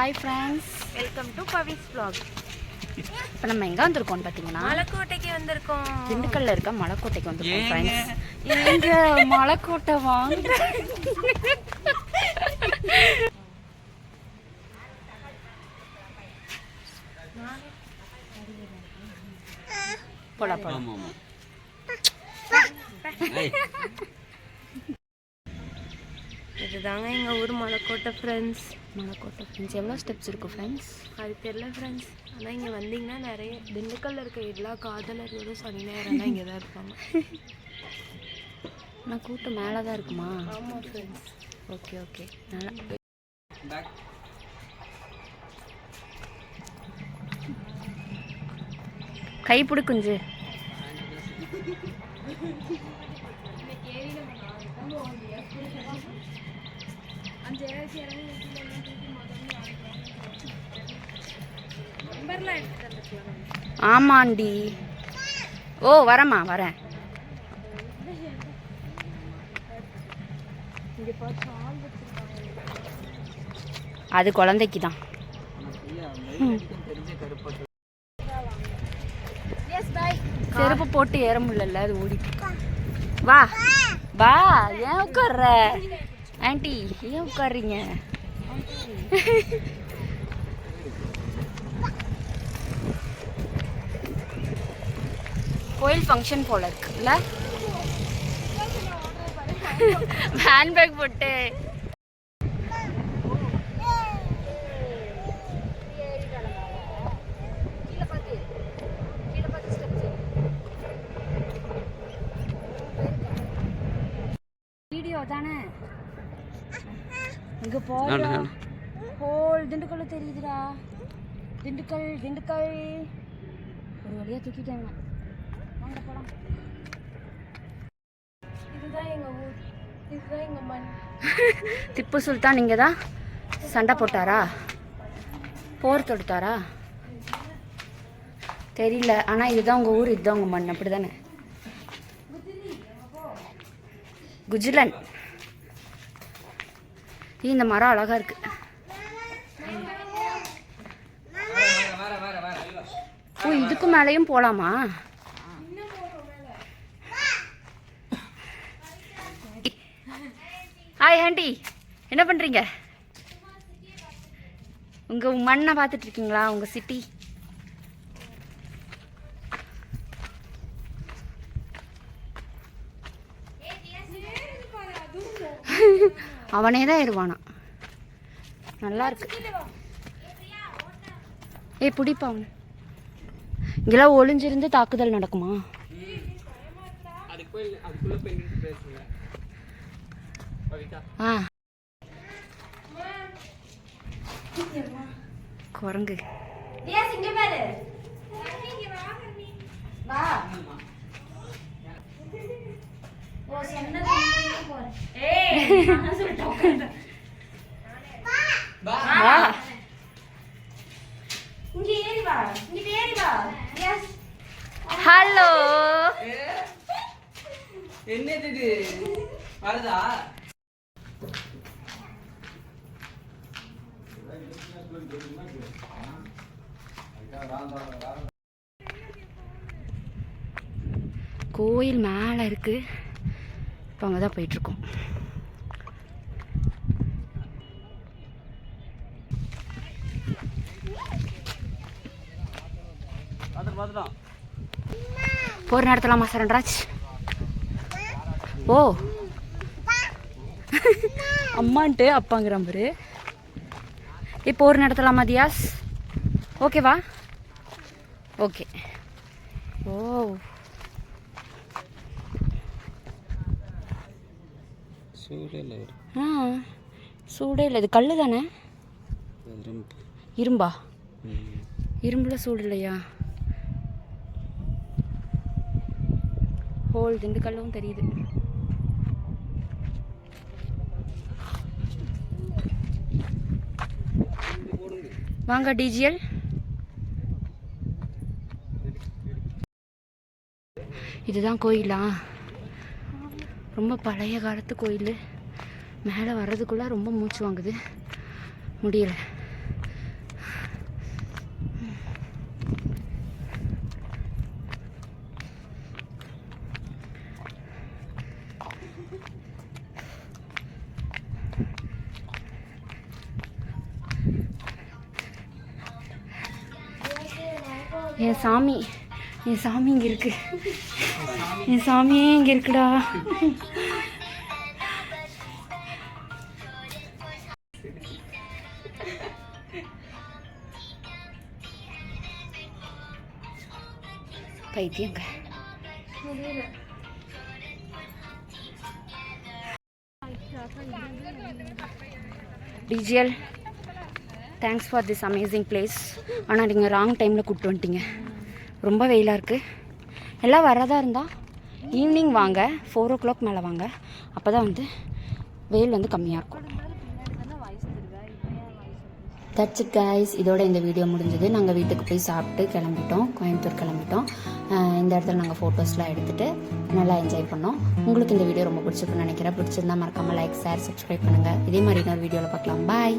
Hi friends welcome to Pavi's vlog. இப்போ நம்ம எங்கே வந்திருக்கோம்னு பார்த்தீங்கன்னா மலைக்கோட்டைக்கு வந்திருக்கோம். திண்டுக்கல்ல இருக்க மலைக்கோட்டைக்கு வந்திருக்கோம் ஃப்ரெண்ட்ஸ் எங்க மலைக்கோட்டை வாங்க? ஆமாம் ஆமாம். இதுதாங்க எங்கள் ஊர் மலைக்கோட்டை ஃப்ரெண்ட்ஸ் மலைக்கோட்டை ஃப்ரெண்ட்ஸ் எவ்வளோ ஸ்டெப்ஸ் இருக்கும் ஃப்ரெண்ட்ஸ் அது தெரியல ஃப்ரெண்ட்ஸ் ஆனால் இங்கே வந்தீங்கன்னா நிறைய திண்டுக்கல்ல இருக்க எல்லா காதலர்களும் சனி நேரம் தான் இங்கே தான் இருப்பாங்க. ஆனால் கூட்டம் மேலே தான் இருக்குமா ஆமாம் ஃப்ரெண்ட்ஸ் ஓகே ஓகே நல்லா கைப்பிடி குஞ்சு. ஆமாண்டி. ஓ வரேம்மா வரேன். அது குழந்தைக்கு தான் செருப்பு போட்டு ஏற முடியல அது ஓடிட்டு. வா. வா. ஏன் உட்கார்ற? ஆண்டி ஏன் உட்காறீங்க கோயில் ஃபங்க்ஷன் போல இருக்குல்ல? ஹேண்ட்பேக் போட்டு வீடியோ தானே இங்க போறா ஹோல் திண்டுக்கல் தெரியுதுடா. திண்டுக்கல் திண்டுக்கல். ஒரு வழியா தூக்கிட்டாங்க வாங்க போலாம். இதுதான் எங்கள் ஊர். இதுதான் எங்கள் மண். திப்பு சுல்தான் இங்கே தான் சண்டை போட்டாரா? போர் தொடுத்தாரா? தெரியல. ஆனால் இதுதான் உங்கள் ஊர் இதுதான் உங்கள் மண். அப்படி தானே குஜிலன். இந்த மரம் அழகாக இருக்குது ஓ இதுக்கு மேலேயும் போகலாமா ஹாய் ஆண்டி என்ன பண்ணுறீங்க உங்கள் மண்ணை பார்த்துட்ருக்கீங்களா உங்கள் சிட்டி அவனே தான் ஏறுவானா? நல்லா இருக்கு ஏய் பிடிப்பா அவனை. இங்கெல்லாம் ஒளிஞ்சிருந்து தாக்குதல் நடக்குமா? ஆ. குரங்கு. வா. ஹலோ என்னது இது? வருதா? கோயில் மேலே இருக்கு. இப்போ அங்கே தான் போயிட்டுருக்கோம். போர் நடத்தலாமா சரண்ராஜ்? ஓ. அம்மான்ட்டு அப்பாங்கிறான் பாரு. இப்போ போர் நடத்தலாமா தியாஸ்? ஓகேவா? ஓகே. ஓ சூழல் ஒரு ஆ சூடே இல்லை. இது கல் தானே? இரும்பா. இரும்புல சூடு இல்லையா? ஹோல் திண்டுக்கல்லும் தெரியுது. வாங்க டிஜிஎல் இதுதான் கோயிலா? ரொம்ப பழைய காலத்து கோயில். மேலே வர்றதுக்குள்ளே ரொம்ப மூச்சு வாங்குது. முடியலை. என் சாமி என் சாமி இங்கே இருக்கு. என் சாமியே இங்கே இருக்குடா? பைத்தியங்க TGL thanks for this amazing place ஆனால் நீங்கள் ராங் டைமில் கூப்பிட்டு வந்துட்டீங்க. ரொம்ப வெயிலாக இருக்குது எல்லாம் வரதா இருந்தால் ஈவினிங் வாங்க ஃபோர் ஓ கிளாக் மேலே வாங்க. அப்போ தான் வந்து வெயில் வந்து கம்மியாக இருக்கும். தட்ஸ் இட் கைஸ் இதோட இந்த வீடியோ முடிஞ்சது. நாங்கள் வீட்டுக்கு போய் சாப்பிட்டு கிளம்பிட்டோம். கோயம்புத்தூர் கிளம்பிட்டோம். இந்த இடத்துல நாங்கள் ஃபோட்டோஸ்லாம் எடுத்துகிட்டு நல்லா என்ஜாய் பண்ணோம். உங்களுக்கு இந்த வீடியோ ரொம்ப பிடிச்சிருக்குன்னு நினைக்கிறேன். பிடிச்சிருந்தா மறக்காமல் லைக் ஷேர் சப்ஸ்கிரைப் பண்ணுங்கள் இதே மாதிரி இன்னொரு வீடியோவில் பார்க்கலாம். பாய்